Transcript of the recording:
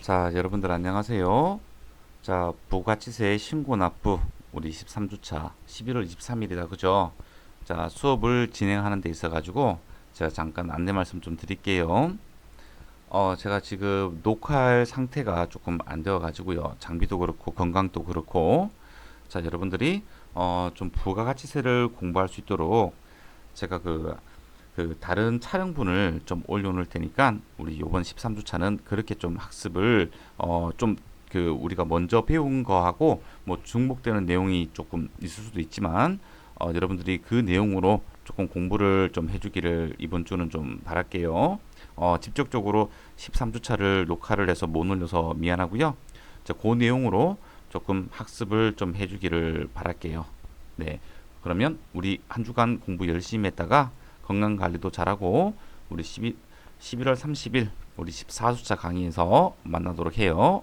자, 여러분들 안녕하세요. 자, 부가치세 신고 납부 우리 23주차 11월 23일이다. 그죠? 자, 수업을 진행하는 데 있어 가지고 제가 잠깐 안내 말씀 좀 드릴게요. 어, 제가 지금 녹화할 상태가 조금 안 되어 가지고요. 장비도 그렇고 건강도 그렇고 자, 여러분들이 어, 좀 부가가치세를 공부할 수 있도록 제가 그, 그 다른 촬영분을 좀 올려놓을 테니까 우리 요번 13주차는 그렇게 좀 학습을 어, 좀 그 우리가 먼저 배운 거하고 뭐 중복되는 내용이 조금 있을 수도 있지만 어, 여러분들이 그 내용으로 조금 공부를 좀 해주기를 이번 주는 좀 바랄게요. 어, 직접적으로 13주차를 녹화를 해서 못 올려서 미안하고요. 자, 그 내용으로 조금 학습을 좀 해주기를 바랄게요. 네. 그러면 우리 한 주간 공부 열심히 했다가 건강 관리도 잘하고 우리 12, 11월 30일 우리 14주차 강의에서 만나도록 해요.